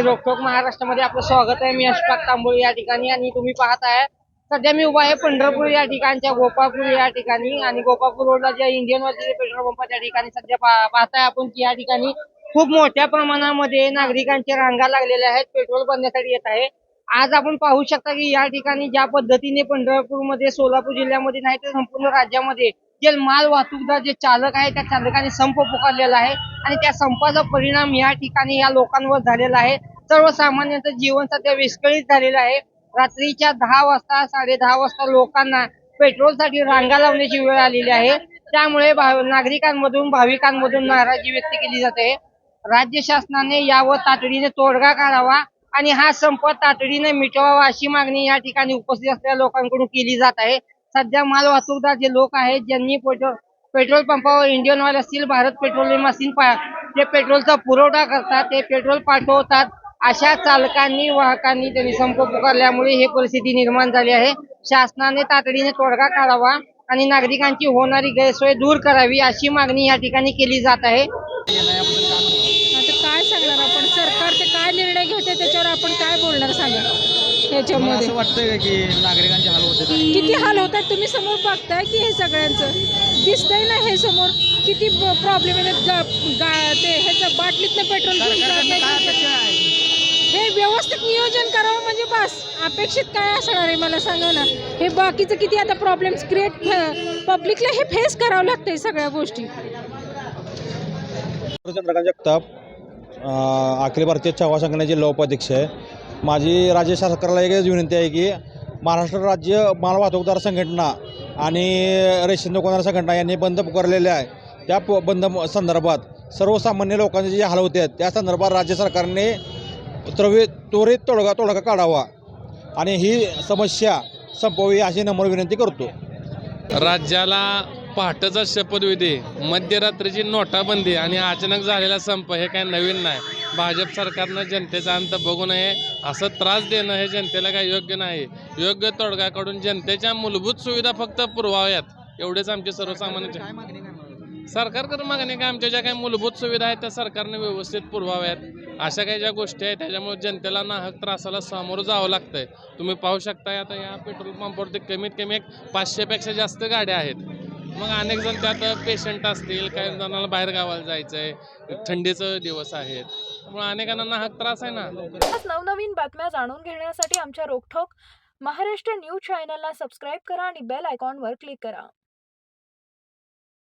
रोखोक महाराष्ट्रामध्ये आपलं स्वागत आहे. मी अशफाक तांबोळी या ठिकाणी आणि तुम्ही पाहत आहे सध्या मी उभा आहे पंढरपूर या ठिकाणच्या गोपाळपूर या ठिकाणी आणि गोपाळपूर रोडला ज्या इंडियन वरती पेट्रोल पंप त्या ठिकाणी सध्या पा- पाहताय आपण की या ठिकाणी खूप मोठ्या प्रमाणामध्ये नागरिकांच्या रांगा लागलेल्या आहेत. पेट्रोल भरण्यासाठी येत आहे. आज आपण पाहू शकता की या ठिकाणी ज्या पद्धतीने पंढरपूरमध्ये सोलापूर जिल्ह्यामध्ये नाही तर संपूर्ण राज्यामध्ये जे माल वाहतूकदार जे चालक आहे त्या चालकाने संप पुकारलेला आहे. आणि त्या संपाचा परिणाम या ठिकाणी या लोकांवर झालेला आहे. सर्वसामान्यांचं जीवन सध्या विस्कळीत झालेलं आहे. रात्रीच्या दहा वाजता साडे दहा वाजता लोकांना पेट्रोलसाठी रांगा लावण्याची वेळ आलेली आहे. त्यामुळे नागरिकांमधून भाविकांमधून नाराजी व्यक्त केली जाते. राज्य शासनाने यावर तातडीने तोडगा काढावा. आणि हा संप तातडीने मिटवावा अशी मागणी या ठिकाणी उपस्थित असलेल्या लोकांकडून केली जात आहे. सध्या माल वाहतूकदार जे लोक आहेत ज्यांनी पेट्रोल पेट्रोल पंपावर इंडियन ऑइल असतील भारत पेट्रोलियम असतील पा- जे पेट्रोलचा पुरवठा करतात ते पेट्रोल पाठवतात अशा चालकांनी वाहकांनी त्यांनी संप पुकारल्यामुळे ही परिस्थिती निर्माण झाली आहे. शासनाने तातडीने तोडगा काढावा आणि नागरिकांची होणारी गैरसोय दूर करावी अशी मागणी या ठिकाणी केली जात आहे आता काय सांगणार आपण सरकार ते काय निर्णय घेते त्याच्यावर आपण काय बोलणार सांगा मला ह्याच्यामध्ये असं वाटतंय का की नागरिकांचे हाल होते तरी. किती हाल होतात तुम्ही समोर बघताय की हे सगळ्यांचं? दिसतंय ना हे समोर किती प्रॉब्लेम येतात गा- गा- ते ह्याचं बाटलीतनं पेट्रोल घेऊन सरकारकडनं काय जातात. अपेक्षा आहे हे व्यवस्थित नियोजन करावं म्हणजे बस. अपेक्षित काय असणार आहे मला सांगा ना. हे बाकीचं किती आता प्रॉब्लेम्स क्रिएट पब्लिकला हे फेस करावं लागतंय सगळ्या गोष्टी. चंद्रकांत जगताप अं, अखिल भारतीय चव्हाण संघटनेचे उपाध्यक्ष आहे. माझी राज्य सरकारला एकच विनंती आहे की महाराष्ट्र राज्य माल वाहतूकदार संघटना आणि रेशन दुकानदार संघटना यांनी बंद पुकारलेल्या आहे. त्या प बंद संदर्भात सर्वसामान्य लोकांचे जे हाल होते आहेत त्या संदर्भात राज्य सरकारने त्वरित त्वरित तोडगा तोडगा काढावा. आणि ही समस्या संपवावी अशी नम्र विनंती करतो. राज्याला पहाटेचा शपथविधी मध्यरात्रीची नोटाबंदी आणि अचानक झालेला संप हे काही नवीन नाही. भाजप सरकारनं जनतेचा अंत बघू नये असं त्रास देणं हे जनतेला काही योग्य नाही. योग्य तोडगा काढून जनतेच्या मूलभूत सुविधा फक्त पुरवाव्यात. एवढेच आमचे सर्वसामान्य सरकारकडे मागणी काय? आमच्या ज्या काही मूलभूत सुविधा आहेत त्या सरकारने व्यवस्थित पुरवाव्यात. अशा काही ज्या गोष्टी आहेत त्याच्यामुळे जनतेला नाहक त्रासाला सामोरं जावं लागतंय. तुम्ही पाहू शकताय आता या पेट्रोल पंपावरती कमीत कमी एक पाचशेपेक्षा जास्त गाड्या आहेत. मग अनेक जण त्यात पेशंट असतील काही जणांना बाहेर गावाला जायचं आहे थंडीचं दिवस आहेत. त्यामुळे अनेकांना हा त्रास आहे ना? आज नवनवीन बातम्या जाणून घेण्यासाठी आमच्या रोखोक महाराष्ट्र न्यूज चॅनलला सबस्क्राईब करा आणि बेल आयकॉनवर क्लिक करा.